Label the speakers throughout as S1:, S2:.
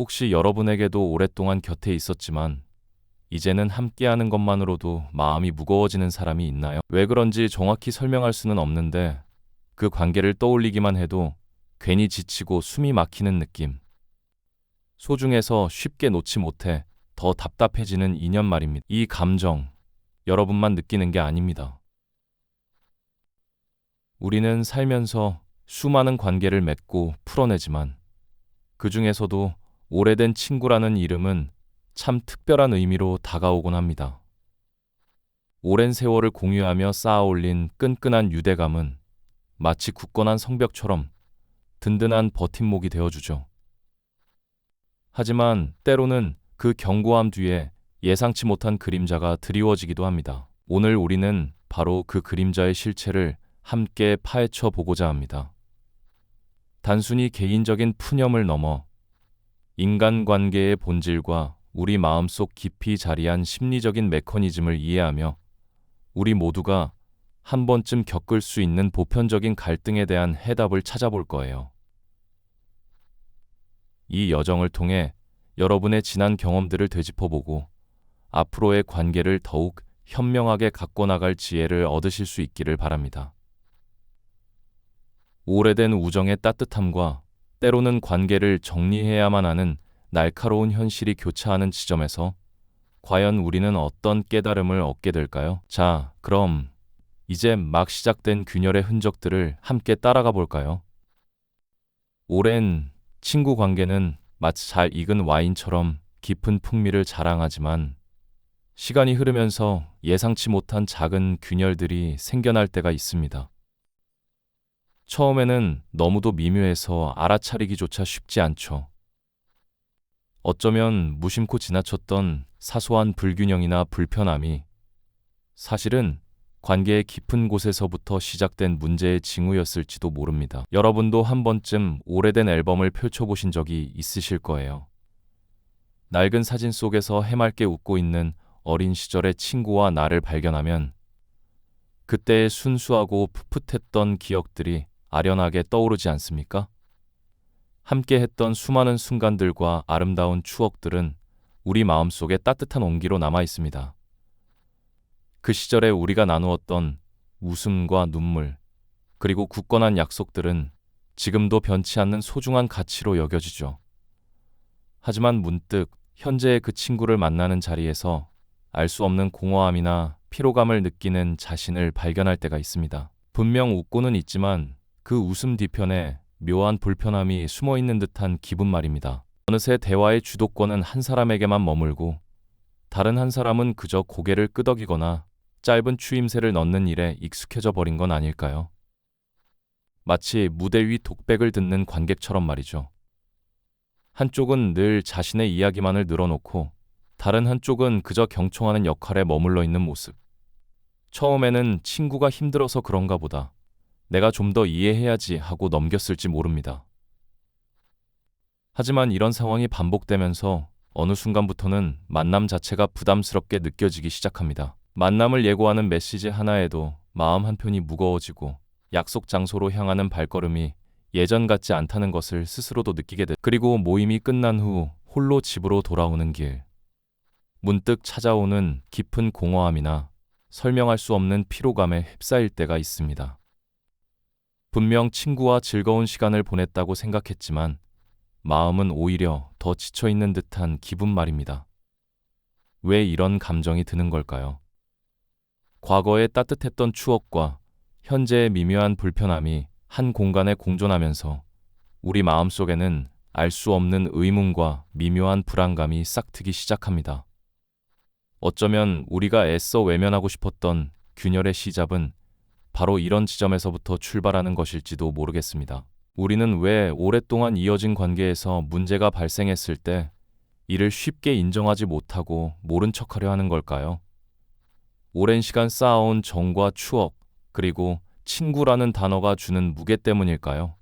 S1: 혹시 여러분에게도 오랫동안 곁에 있었지만 이제는 함께하는 것만으로도 마음이 무거워지는 사람이 있나요? 왜 그런지 정확히 설명할 수는 없는데 그 관계를 떠올리기만 해도 괜히 지치고 숨이 막히는 느낌. 소중해서 쉽게 놓지 못해 더 답답해지는 인연 말입니다. 이 감정, 여러분만 느끼는 게 아닙니다. 우리는 살면서 수많은 관계를 맺고 풀어내지만 그 중에서도 오래된 친구라는 이름은 참 특별한 의미로 다가오곤 합니다. 오랜 세월을 공유하며 쌓아올린 끈끈한 유대감은 마치 굳건한 성벽처럼 든든한 버팀목이 되어주죠. 하지만 때로는 그 견고함 뒤에 예상치 못한 그림자가 드리워지기도 합니다. 오늘 우리는 바로 그 그림자의 실체를 함께 파헤쳐 보고자 합니다. 단순히 개인적인 푸념을 넘어 인간관계의 본질과 우리 마음속 깊이 자리한 심리적인 메커니즘을 이해하며 우리 모두가 한 번쯤 겪을 수 있는 보편적인 갈등에 대한 해답을 찾아볼 거예요. 이 여정을 통해 여러분의 지난 경험들을 되짚어보고 앞으로의 관계를 더욱 현명하게 갖고 나갈 지혜를 얻으실 수 있기를 바랍니다. 오래된 우정의 따뜻함과 때로는 관계를 정리해야만 하는 날카로운 현실이 교차하는 지점에서 과연 우리는 어떤 깨달음을 얻게 될까요? 자, 그럼 이제 막 시작된 균열의 흔적들을 함께 따라가 볼까요? 오랜 친구 관계는 마치 잘 익은 와인처럼 깊은 풍미를 자랑하지만 시간이 흐르면서 예상치 못한 작은 균열들이 생겨날 때가 있습니다. 처음에는 너무도 미묘해서 알아차리기조차 쉽지 않죠. 어쩌면 무심코 지나쳤던 사소한 불균형이나 불편함이 사실은 관계의 깊은 곳에서부터 시작된 문제의 징후였을지도 모릅니다. 여러분도 한 번쯤 오래된 앨범을 펼쳐보신 적이 있으실 거예요. 낡은 사진 속에서 해맑게 웃고 있는 어린 시절의 친구와 나를 발견하면 그때의 순수하고 풋풋했던 기억들이 아련하게 떠오르지 않습니까? 함께 했던 수많은 순간들과 아름다운 추억들은 우리 마음속에 따뜻한 온기로 남아 있습니다. 그 시절에 우리가 나누었던 웃음과 눈물, 그리고 굳건한 약속들은 지금도 변치 않는 소중한 가치로 여겨지죠. 하지만 문득 현재의 그 친구를 만나는 자리에서 알 수 없는 공허함이나 피로감을 느끼는 자신을 발견할 때가 있습니다. 분명 웃고는 있지만 그 웃음 뒤편에 묘한 불편함이 숨어 있는 듯한 기분 말입니다. 어느새 대화의 주도권은 한 사람에게만 머물고 다른 한 사람은 그저 고개를 끄덕이거나 짧은 추임새를 넣는 일에 익숙해져 버린 건 아닐까요? 마치 무대 위 독백을 듣는 관객처럼 말이죠. 한쪽은 늘 자신의 이야기만을 늘어놓고 다른 한쪽은 그저 경청하는 역할에 머물러 있는 모습. 처음에는 친구가 힘들어서 그런가 보다. 내가 좀 더 이해해야지 하고 넘겼을지 모릅니다. 하지만 이런 상황이 반복되면서 어느 순간부터는 만남 자체가 부담스럽게 느껴지기 시작합니다. 만남을 예고하는 메시지 하나에도 마음 한편이 무거워지고 약속 장소로 향하는 발걸음이 예전 같지 않다는 것을 스스로도 느끼게 돼. 그리고 모임이 끝난 후 홀로 집으로 돌아오는 길. 문득 찾아오는 깊은 공허함이나 설명할 수 없는 피로감에 휩싸일 때가 있습니다. 분명 친구와 즐거운 시간을 보냈다고 생각했지만 마음은 오히려 더 지쳐 있는 듯한 기분 말입니다. 왜 이런 감정이 드는 걸까요? 과거의 따뜻했던 추억과 현재의 미묘한 불편함이 한 공간에 공존하면서 우리 마음속에는 알 수 없는 의문과 미묘한 불안감이 싹트기 시작합니다. 어쩌면 우리가 애써 외면하고 싶었던 균열의 시작은 바로 이런 지점에서부터 출발하는 것일지도 모르겠습니다. 우리는 왜 오랫동안 이어진 관계에서 문제가 발생했을 때 이를 쉽게 인정하지 못하고 모른 척하려 하는 걸까요? 오랜 시간 쌓아온 정과 추억, 그리고 친구라는 단어가 주는 무게 때문일까요?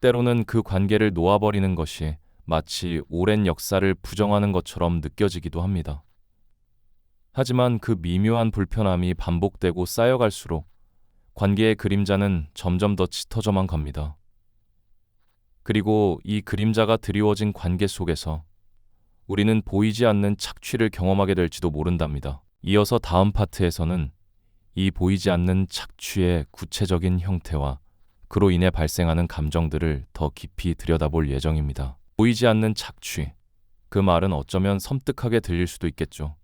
S1: 때로는 그 관계를 놓아버리는 것이 마치 오랜 역사를 부정하는 것처럼 느껴지기도 합니다. 하지만 그 미묘한 불편함이 반복되고 쌓여갈수록 관계의 그림자는 점점 더 짙어져만 갑니다. 그리고 이 그림자가 드리워진 관계 속에서 우리는 보이지 않는 착취를 경험하게 될지도 모른답니다. 이어서 다음 파트에서는 이 보이지 않는 착취의 구체적인 형태와 그로 인해 발생하는 감정들을 더 깊이 들여다볼 예정입니다. 보이지 않는 착취. 그 말은 어쩌면 섬뜩하게 들릴 수도 있겠죠.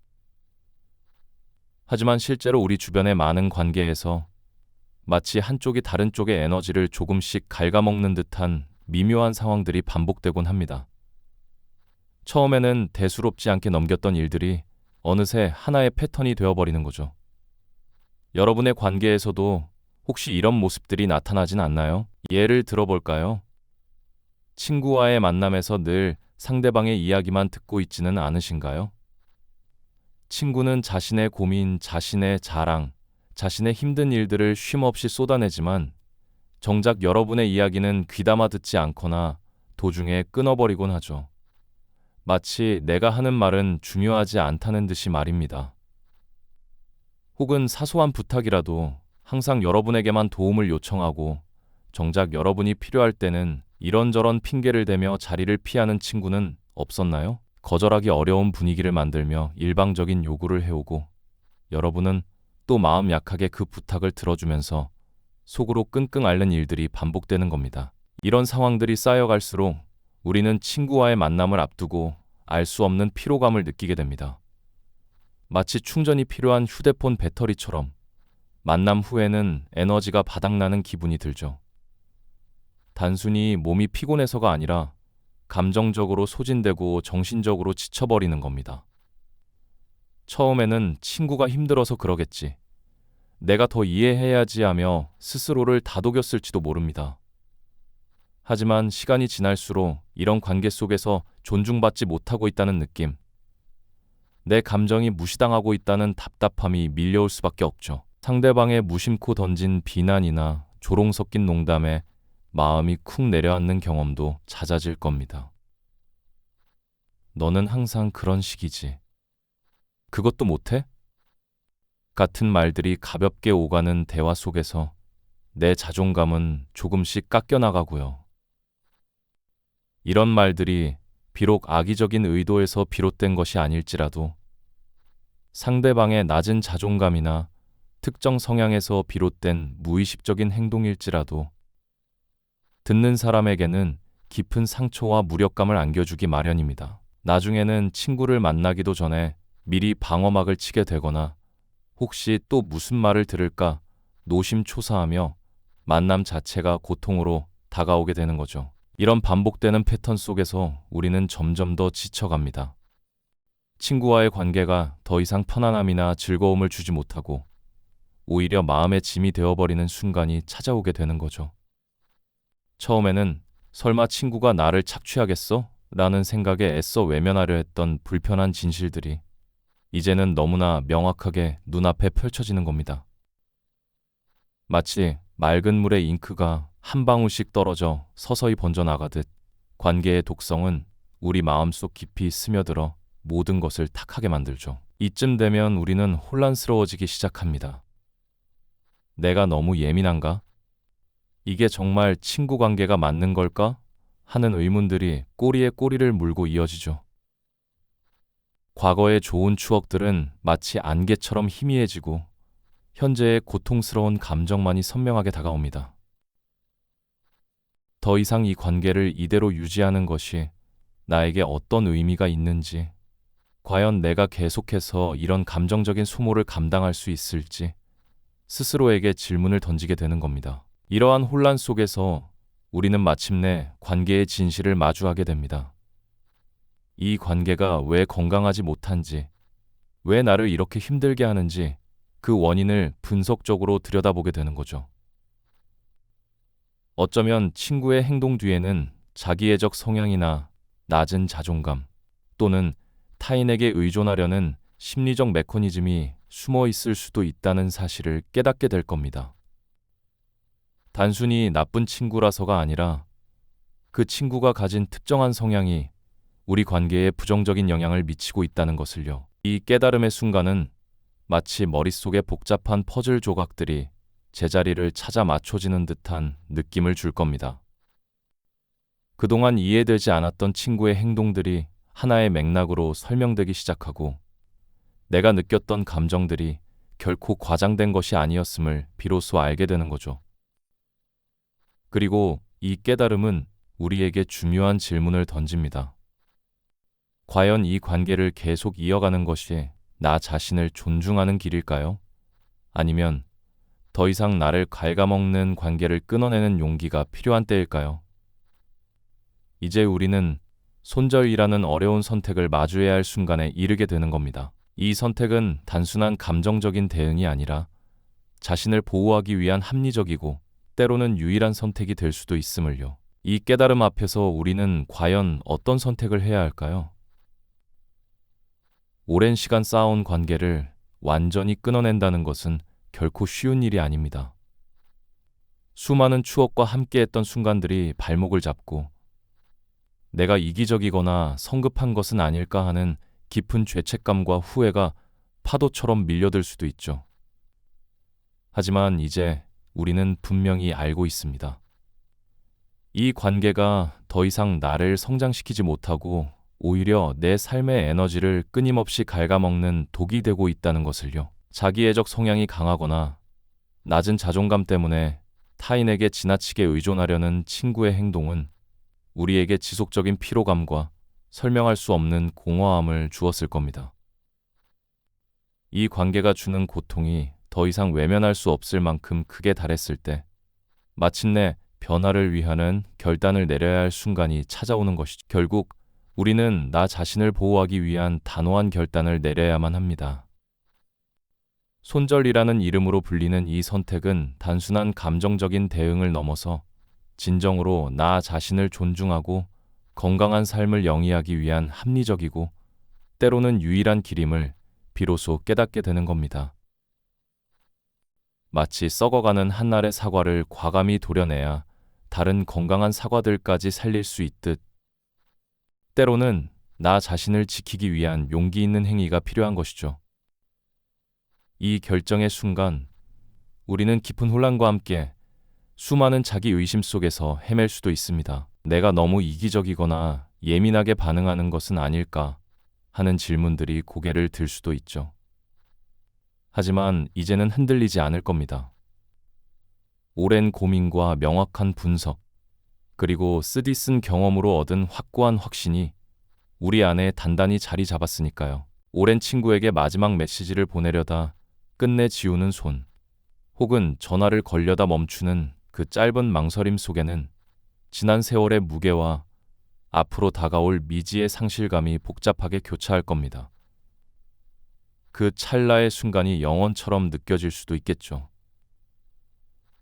S1: 하지만 실제로 우리 주변의 많은 관계에서 마치 한쪽이 다른 쪽의 에너지를 조금씩 갉아먹는 듯한 미묘한 상황들이 반복되곤 합니다. 처음에는 대수롭지 않게 넘겼던 일들이 어느새 하나의 패턴이 되어버리는 거죠. 여러분의 관계에서도 혹시 이런 모습들이 나타나진 않나요? 예를 들어볼까요? 친구와의 만남에서 늘 상대방의 이야기만 듣고 있지는 않으신가요? 친구는 자신의 고민, 자신의 자랑, 자신의 힘든 일들을 쉼없이 쏟아내지만 정작 여러분의 이야기는 귀담아 듣지 않거나 도중에 끊어버리곤 하죠. 마치 내가 하는 말은 중요하지 않다는 듯이 말입니다. 혹은 사소한 부탁이라도 항상 여러분에게만 도움을 요청하고 정작 여러분이 필요할 때는 이런저런 핑계를 대며 자리를 피하는 친구는 없었나요? 거절하기 어려운 분위기를 만들며 일방적인 요구를 해오고 여러분은 또 마음 약하게 그 부탁을 들어주면서 속으로 끙끙 앓는 일들이 반복되는 겁니다. 이런 상황들이 쌓여갈수록 우리는 친구와의 만남을 앞두고 알 수 없는 피로감을 느끼게 됩니다. 마치 충전이 필요한 휴대폰 배터리처럼 만남 후에는 에너지가 바닥나는 기분이 들죠. 단순히 몸이 피곤해서가 아니라 감정적으로 소진되고 정신적으로 지쳐버리는 겁니다. 처음에는 친구가 힘들어서 그러겠지. 내가 더 이해해야지 하며 스스로를 다독였을지도 모릅니다. 하지만 시간이 지날수록 이런 관계 속에서 존중받지 못하고 있다는 느낌, 내 감정이 무시당하고 있다는 답답함이 밀려올 수밖에 없죠. 상대방의 무심코 던진 비난이나 조롱 섞인 농담에 마음이 쿵 내려앉는 경험도 잦아질 겁니다. 너는 항상 그런 식이지. 그것도 못해? 같은 말들이 가볍게 오가는 대화 속에서 내 자존감은 조금씩 깎여나가고요. 이런 말들이 비록 악의적인 의도에서 비롯된 것이 아닐지라도 상대방의 낮은 자존감이나 특정 성향에서 비롯된 무의식적인 행동일지라도 듣는 사람에게는 깊은 상처와 무력감을 안겨주기 마련입니다. 나중에는 친구를 만나기도 전에 미리 방어막을 치게 되거나 혹시 또 무슨 말을 들을까 노심초사하며 만남 자체가 고통으로 다가오게 되는 거죠. 이런 반복되는 패턴 속에서 우리는 점점 더 지쳐갑니다. 친구와의 관계가 더 이상 편안함이나 즐거움을 주지 못하고 오히려 마음의 짐이 되어버리는 순간이 찾아오게 되는 거죠. 처음에는 설마 친구가 나를 착취하겠어? 라는 생각에 애써 외면하려 했던 불편한 진실들이 이제는 너무나 명확하게 눈앞에 펼쳐지는 겁니다. 마치 맑은 물에 잉크가 한 방울씩 떨어져 서서히 번져나가듯 관계의 독성은 우리 마음속 깊이 스며들어 모든 것을 탁하게 만들죠. 이쯤 되면 우리는 혼란스러워지기 시작합니다. 내가 너무 예민한가? 이게 정말 친구 관계가 맞는 걸까? 하는 의문들이 꼬리에 꼬리를 물고 이어지죠. 과거의 좋은 추억들은 마치 안개처럼 희미해지고 현재의 고통스러운 감정만이 선명하게 다가옵니다. 더 이상 이 관계를 이대로 유지하는 것이 나에게 어떤 의미가 있는지, 과연 내가 계속해서 이런 감정적인 소모를 감당할 수 있을지 스스로에게 질문을 던지게 되는 겁니다. 이러한 혼란 속에서 우리는 마침내 관계의 진실을 마주하게 됩니다. 이 관계가 왜 건강하지 못한지, 왜 나를 이렇게 힘들게 하는지 그 원인을 분석적으로 들여다보게 되는 거죠. 어쩌면 친구의 행동 뒤에는 자기애적 성향이나 낮은 자존감 또는 타인에게 의존하려는 심리적 메커니즘이 숨어 있을 수도 있다는 사실을 깨닫게 될 겁니다. 단순히 나쁜 친구라서가 아니라 그 친구가 가진 특정한 성향이 우리 관계에 부정적인 영향을 미치고 있다는 것을요. 이 깨달음의 순간은 마치 머릿속의 복잡한 퍼즐 조각들이 제자리를 찾아 맞춰지는 듯한 느낌을 줄 겁니다. 그동안 이해되지 않았던 친구의 행동들이 하나의 맥락으로 설명되기 시작하고 내가 느꼈던 감정들이 결코 과장된 것이 아니었음을 비로소 알게 되는 거죠. 그리고 이 깨달음은 우리에게 중요한 질문을 던집니다. 과연 이 관계를 계속 이어가는 것이 나 자신을 존중하는 길일까요? 아니면 더 이상 나를 갉아먹는 관계를 끊어내는 용기가 필요한 때일까요? 이제 우리는 손절이라는 어려운 선택을 마주해야 할 순간에 이르게 되는 겁니다. 이 선택은 단순한 감정적인 대응이 아니라 자신을 보호하기 위한 합리적이고 때로는 유일한 선택이 될 수도 있음을요. 이 깨달음 앞에서 우리는 과연 어떤 선택을 해야 할까요? 오랜 시간 쌓아온 관계를 완전히 끊어낸다는 것은 결코 쉬운 일이 아닙니다. 수많은 추억과 함께했던 순간들이 발목을 잡고 내가 이기적이거나 성급한 것은 아닐까 하는 깊은 죄책감과 후회가 파도처럼 밀려들 수도 있죠. 하지만 이제 우리는 분명히 알고 있습니다. 이 관계가 더 이상 나를 성장시키지 못하고 오히려 내 삶의 에너지를 끊임없이 갉아먹는 독이 되고 있다는 것을요. 자기애적 성향이 강하거나 낮은 자존감 때문에 타인에게 지나치게 의존하려는 친구의 행동은 우리에게 지속적인 피로감과 설명할 수 없는 공허함을 주었을 겁니다. 이 관계가 주는 고통이 더 이상 외면할 수 없을 만큼 크게 달했을 때 마침내 변화를 위하는 결단을 내려야 할 순간이 찾아오는 것이죠. 결국 우리는 나 자신을 보호하기 위한 단호한 결단을 내려야만 합니다. 손절이라는 이름으로 불리는 이 선택은 단순한 감정적인 대응을 넘어서 진정으로 나 자신을 존중하고 건강한 삶을 영위하기 위한 합리적이고 때로는 유일한 길임을 비로소 깨닫게 되는 겁니다. 마치 썩어가는 한날의 사과를 과감히 도려내야 다른 건강한 사과들까지 살릴 수 있듯 때로는 나 자신을 지키기 위한 용기 있는 행위가 필요한 것이죠. 이 결정의 순간 우리는 깊은 혼란과 함께 수많은 자기 의심 속에서 헤맬 수도 있습니다. 내가 너무 이기적이거나 예민하게 반응하는 것은 아닐까 하는 질문들이 고개를 들 수도 있죠. 하지만 이제는 흔들리지 않을 겁니다. 오랜 고민과 명확한 분석, 그리고 쓰디 쓴 경험으로 얻은 확고한 확신이 우리 안에 단단히 자리 잡았으니까요. 오랜 친구에게 마지막 메시지를 보내려다 끝내 지우는 손, 혹은 전화를 걸려다 멈추는 그 짧은 망설임 속에는 지난 세월의 무게와 앞으로 다가올 미지의 상실감이 복잡하게 교차할 겁니다. 그 찰나의 순간이 영원처럼 느껴질 수도 있겠죠.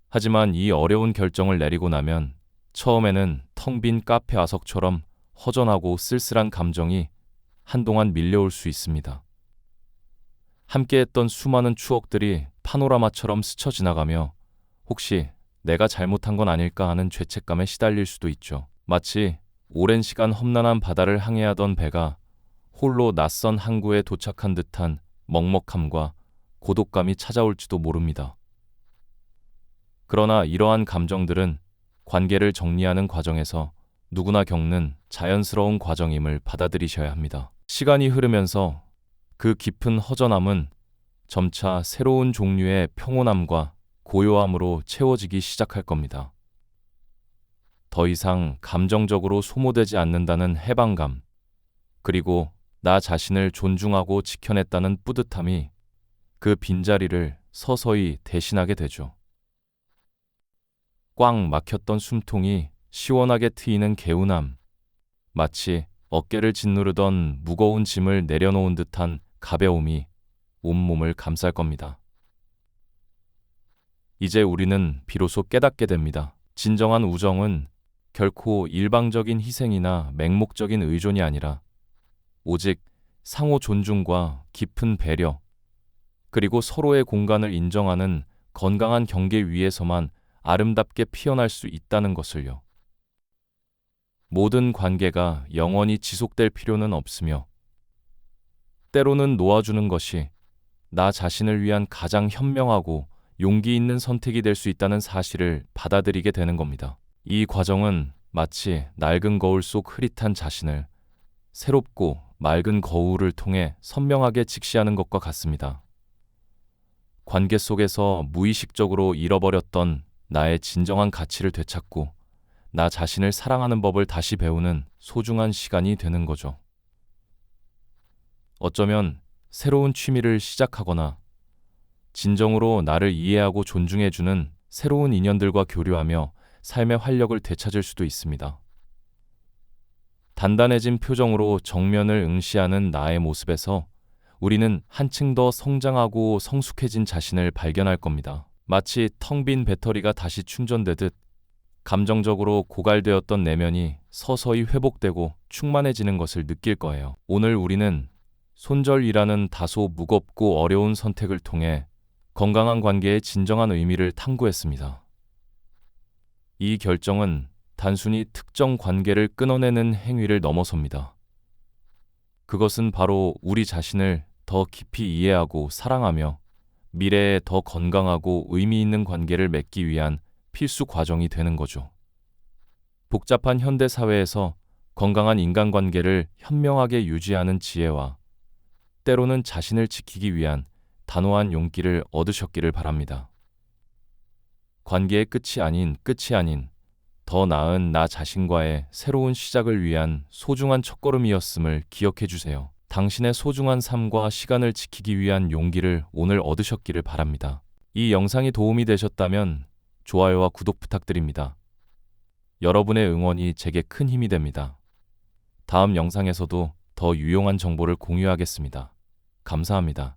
S1: 하지만 이 어려운 결정을 내리고 나면 처음에는 텅 빈 카페 아석처럼 허전하고 쓸쓸한 감정이 한동안 밀려올 수 있습니다. 함께 했던 수많은 추억들이 파노라마처럼 스쳐 지나가며 혹시 내가 잘못한 건 아닐까 하는 죄책감에 시달릴 수도 있죠. 마치 오랜 시간 험난한 바다를 항해하던 배가 홀로 낯선 항구에 도착한 듯한 먹먹함과 고독감이 찾아올지도 모릅니다. 그러나 이러한 감정들은 관계를 정리하는 과정에서 누구나 겪는 자연스러운 과정임을 받아들이셔야 합니다. 시간이 흐르면서 그 깊은 허전함은 점차 새로운 종류의 평온함과 고요함으로 채워지기 시작할 겁니다. 더 이상 감정적으로 소모되지 않는다는 해방감, 그리고 나 자신을 존중하고 지켜냈다는 뿌듯함이 그 빈자리를 서서히 대신하게 되죠. 꽉 막혔던 숨통이 시원하게 트이는 개운함, 마치 어깨를 짓누르던 무거운 짐을 내려놓은 듯한 가벼움이 온몸을 감쌀 겁니다. 이제 우리는 비로소 깨닫게 됩니다. 진정한 우정은 결코 일방적인 희생이나 맹목적인 의존이 아니라 오직 상호 존중과 깊은 배려, 그리고 서로의 공간을 인정하는 건강한 경계 위에서만 아름답게 피어날 수 있다는 것을요. 모든 관계가 영원히 지속될 필요는 없으며, 때로는 놓아주는 것이 나 자신을 위한 가장 현명하고 용기 있는 선택이 될 수 있다는 사실을 받아들이게 되는 겁니다. 이 과정은 마치 낡은 거울 속 흐릿한 자신을 새롭고 맑은 거울을 통해 선명하게 직시하는 것과 같습니다. 관계 속에서 무의식적으로 잃어버렸던 나의 진정한 가치를 되찾고 나 자신을 사랑하는 법을 다시 배우는 소중한 시간이 되는 거죠. 어쩌면 새로운 취미를 시작하거나 진정으로 나를 이해하고 존중해주는 새로운 인연들과 교류하며 삶의 활력을 되찾을 수도 있습니다. 단단해진 표정으로 정면을 응시하는 나의 모습에서 우리는 한층 더 성장하고 성숙해진 자신을 발견할 겁니다. 마치 텅 빈 배터리가 다시 충전되듯 감정적으로 고갈되었던 내면이 서서히 회복되고 충만해지는 것을 느낄 거예요. 오늘 우리는 손절이라는 다소 무겁고 어려운 선택을 통해 건강한 관계의 진정한 의미를 탐구했습니다. 이 결정은 단순히 특정 관계를 끊어내는 행위를 넘어섭니다. 그것은 바로 우리 자신을 더 깊이 이해하고 사랑하며 미래에 더 건강하고 의미 있는 관계를 맺기 위한 필수 과정이 되는 거죠. 복잡한 현대 사회에서 건강한 인간관계를 현명하게 유지하는 지혜와 때로는 자신을 지키기 위한 단호한 용기를 얻으셨기를 바랍니다. 관계의 끝이 아닌 끝이 아닌 더 나은 나 자신과의 새로운 시작을 위한 소중한 첫걸음이었음을 기억해 주세요. 당신의 소중한 삶과 시간을 지키기 위한 용기를 오늘 얻으셨기를 바랍니다. 이 영상이 도움이 되셨다면 좋아요와 구독 부탁드립니다. 여러분의 응원이 제게 큰 힘이 됩니다. 다음 영상에서도 더 유용한 정보를 공유하겠습니다. 감사합니다.